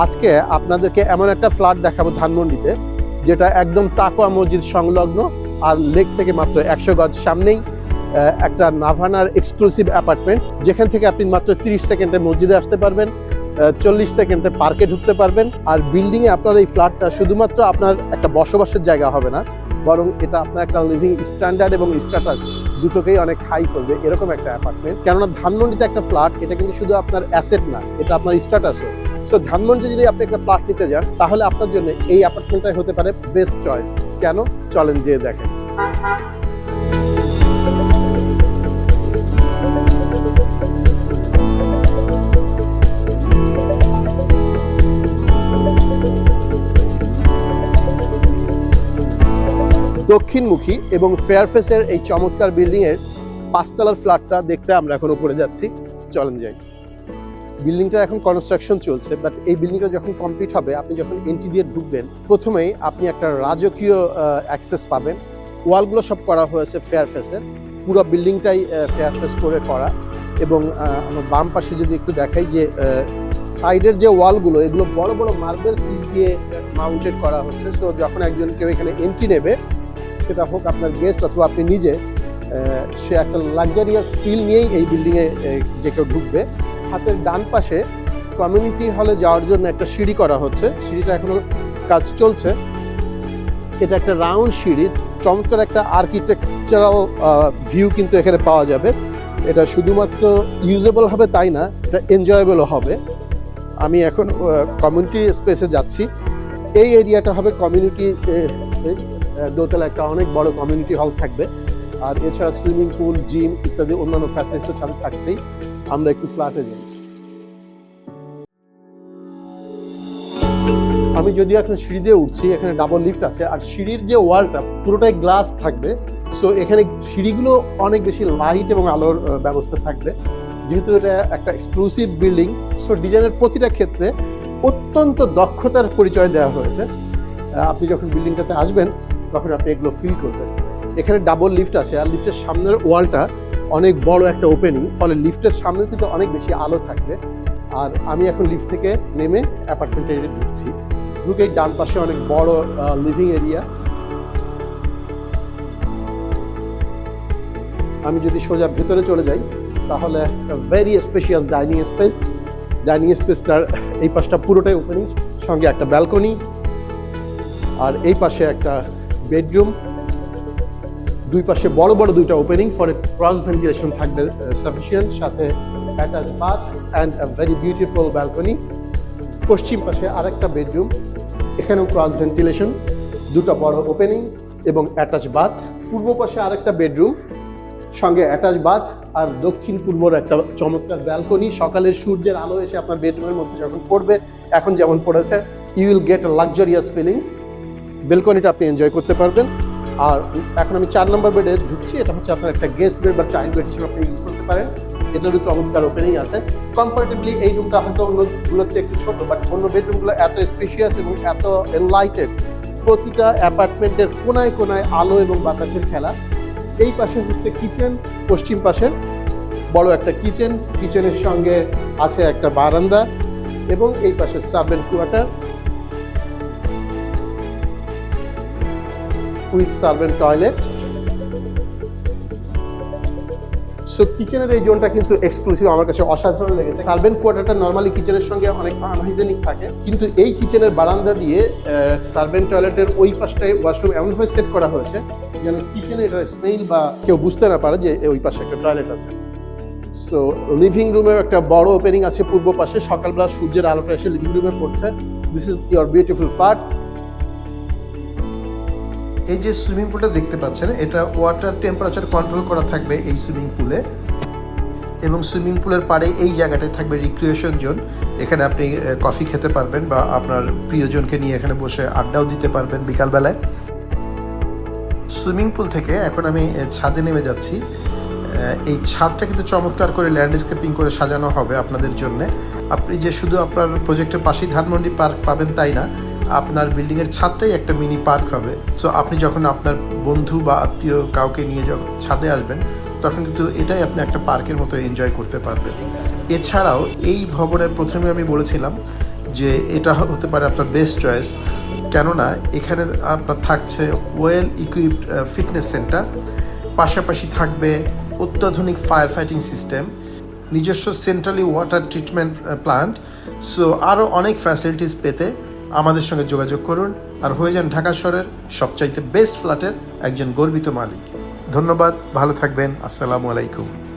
আজকে আপনাদেরকে এমন একটা ফ্ল্যাট দেখাবো ধানমন্ডিতে, যেটা একদম তাকোয়া মসজিদ সংলগ্ন আর লেক থেকে মাত্র একশো গজ সামনেই একটা নাভানার এক্সক্লুসিভ অ্যাপার্টমেন্ট যেখান থেকে আপনি মাত্র তিরিশ সেকেন্ডে মসজিদে আসতে পারবেন চল্লিশ সেকেন্ডে পার্কে ঢুকতে পারবেন, আর বিল্ডিংয়ে আপনার এই ফ্ল্যাটটা শুধুমাত্র আপনার একটা বসবাসের জায়গা হবে না, বরং এটা আপনার একটা লিভিং স্ট্যান্ডার্ড এবং স্ট্যাটাস দুটোকেই অনেক হাই করবে, এরকম একটা অ্যাপার্টমেন্ট কেননা ধানমন্ডিতে একটা ফ্ল্যাট এটা কিন্তু শুধু আপনার অ্যাসেট না, এটা আপনার স্ট্যাটাসও সো ধানমন্ডি যদি আপনি একটা ফ্ল্যাট নিতে যান, তাহলে আপনার জন্য এই অ্যাপার্টমেন্টটাই হতে পারে বেস্ট চয়েস কেন? চলেন যেয়ে দেখেন। দক্ষিণমুখী এবং ফেয়ারফেসের এই চমৎকার বিল্ডিংয়ের পাঁচতলার ফ্ল্যাটটা দেখতে আমরা এখন উপরে যাচ্ছি। চলেন যাই। বিল্ডিংটা এখন কনস্ট্রাকশন চলছে বাট এই বিল্ডিংটা যখন কমপ্লিট হবে, আপনি যখন এন্ট্রি দিয়ে ঢুকবেন, প্রথমেই আপনি একটা রাজকীয় অ্যাক্সেস পাবেন। ওয়ালগুলো সব করা হয়েছে ফেয়ার ফেসের পুরো বিল্ডিংটাই ফেয়ার ফেস করে করা। এবং আমার বাম পাশে যদি একটু দেখাই যে সাইডের যে ওয়ালগুলো এগুলো বড় বড় মার্বেল পিস দিয়ে মাউন্টেড করা হচ্ছে। সো যখন একজন কেউ এখানে এন্ট্রি নেবে, সেটা হোক আপনার গেস্ট অথবা আপনি নিজে সে একটা লাক্সারিয়াস ফিল নিয়েই এই বিল্ডিংয়ে যে কেউ ঢুকবে। হাতের ডান পাশে কমিউনিটি হলে যাওয়ার জন্য একটা সিঁড়ি করা হচ্ছে। সিঁড়িটা এখনও কাজ চলছে। এটা একটা রাউন্ড সিঁড়ি, চমৎকার একটা আর্কিটেকচারাল ভিউ কিন্তু এখানে পাওয়া যাবে। এটা শুধুমাত্র ইউজেবল হবে তাই না, এটা এনজয়েবলও হবে। আমি এখন কমিউনিটি স্পেসে যাচ্ছি। এই এরিয়াটা হবে কমিউনিটি স্পেস দোতলা একটা অনেক বড় কমিউনিটি হল থাকবে। আর এছাড়া সুইমিং পুল জিম ইত্যাদি অন্যান্য ফ্যাসিলিটি তো থাকছেই। আমরা একটু ফ্ল্যাটে যাই। আমি যদিও এখন সিঁড়ি দিয়ে উঠছি, এখানে ডাবল লিফট আছে, আর সিঁড়ির যে ওয়ালটা পুরোটাই গ্লাস থাকবে। সো এখানে সিঁড়িগুলো অনেক বেশি লাইট এবং আলোর ব্যবস্থা থাকবে। যেহেতু এটা একটা এক্সক্লুসিভ বিল্ডিং সো ডিজাইনের প্রতিটা ক্ষেত্রে অত্যন্ত দক্ষতার পরিচয় দেওয়া হয়েছে। আপনি যখন বিল্ডিংটাতে আসবেন, তখন আপনি এগুলো ফিল করবেন। এখানে ডাবল লিফট আছে, আর লিফটের সামনের ওয়ালটা অনেক বড় একটা ওপেনিং ফলে লিফটের সামনে কিন্তু অনেক বেশি আলো থাকবে। আর আমি এখন লিফট থেকে নেমে অ্যাপার্টমেন্টে ঢুকছি। ঢুকেই ডান পাশে অনেক বড় লিভিং এরিয়া আমি যদি সোজা ভেতরে চলে যাই, তাহলে very spacious dining space dining স্পেসটার এই পাশটা পুরোটাই ওপেনিং সঙ্গে একটা ব্যালকনি আর এই পাশে একটা বেডরুম দুই পাশে বড় বড় দুইটা ওপেনিং ফর ক্রস ভেন্টিলেশন থাকবে সাফিসিয়েন্ট সাথে attach bath and a very beautiful balcony পশ্চিম পাশে আরেকটা বেডরুম এখানেও ক্রস ভেন্টিলেশন দুটো বড় ওপেনিং এবং অ্যাটাচ বাথ পূর্ব পাশে আরেকটা বেডরুম সঙ্গে অ্যাটাচ বাথ আর দক্ষিণ পূর্বর একটা চমৎকার ব্যালকনি সকালের সূর্যের আলো এসে আপনার বেডরুমের মধ্যে যখন পড়বে, এখন যেমন পড়েছে you will get luxurious feelings বেলকনিটা আপনি এনজয় করতে পারবেন। আর এখন আমি চার নম্বর বেডে ঢুকছি, এটা হচ্ছে আপনার একটা গেস্ট বেড বা চাইল্ড বেড হিসেবে আপনি ইউজ করতে পারেন। এটারও চমৎকার ওপেনিং আছে। কমফোর্টেবলি এই রুমটা হয়তো অন্যগুলোর চেয়ে একটু ছোট বাট অন্য বেডরুমগুলো এত স্পেশিয়াস এবং এত এনলাইটেড প্রতিটা অ্যাপার্টমেন্টের কোনায় কোনায় আলো এবং বাতাসের খেলা। এই পাশে হচ্ছে কিচেন পশ্চিম পাশে বড় একটা কিচেন কিচেনের সঙ্গে আছে একটা বারান্দা এবং এই পাশে servant quarter with servant toilet so কিচেনের এই জোনটা কিন্তু এক্সক্লুসিভ আমার কাছে অসাধারণ লেগেছে। সার্ভেন্ট কোয়ার্টারটা নর্মালি কিচেনের সঙ্গে অনেক আনহাইজেনিক থাকে। কিন্তু এই কিচেনের বারান্দা দিয়ে সার্ভেন্ট টয়লেটের ওই পাশটায় ওয়াশরুম এমনভাবে সেট করা হয়েছে, যেন কিচেনে এটা স্মেল বা কেউ বুঝতে না পারে যে ওই পাশে একটা টয়লেট আছে। সো লিভিং রুমেও একটা বড় ওপেনিং আছে পূর্ব পাশে। সকালবেলা সূর্যের আলোটা এসে লিভিং রুমে পড়ছে। This is your beautiful flat এই যে সুইমিং পুলটা দেখতে পাচ্ছেন, এটা ওয়াটার টেম্পারেচার কন্ট্রোল করা থাকবে এই সুইমিং পুলে। এবং সুইমিং পুলের পাড়ে এই জায়গাটায় থাকবে রিক্রিয়েশন জোন এখানে আপনি কফি খেতে পারবেন বা আপনার প্রিয়জনকে নিয়ে এখানে বসে আড্ডাও দিতে পারবেন বিকালবেলায়। সুইমিং পুল থেকে এখন আমি ছাদে নেমে যাচ্ছি। এই ছাদটা কিন্তু চমৎকার করে ল্যান্ডস্কেপিং করে সাজানো হবে আপনাদের জন্য। আপনি যে শুধু আপনার প্রজেক্টের পাশেই ধানমন্ডি পার্ক পাবেন তাই না আপনার বিল্ডিংয়ের ছাদটাই একটা মিনি পার্ক হবে। সো আপনি যখন আপনার বন্ধু বা আত্মীয় কাউকে নিয়ে যখন ছাদে আসবেন, তখন কিন্তু এটাই আপনি একটা পার্কের মতো এনজয় করতে পারবেন। এছাড়াও, এই ভবনের প্রথমে আমি বলেছিলাম যে এটা হতে পারে আপনার বেস্ট চয়েস কেননা এখানে আপনার থাকছে ওয়েল ইকুইপড ফিটনেস সেন্টার পাশাপাশি থাকবে অত্যাধুনিক ফায়ার ফাইটিং সিস্টেম নিজস্ব centrally water treatment plant so আরও অনেক ফ্যাসিলিটিস পেতে আমাদের সঙ্গে যোগাযোগ করুন আর হয়ে যান ঢাকা শহরের সবচাইতে বেস্ট ফ্ল্যাটের একজন গর্বিত মালিক। ধন্যবাদ, ভালো থাকবেন, আসসালামু আলাইকুম।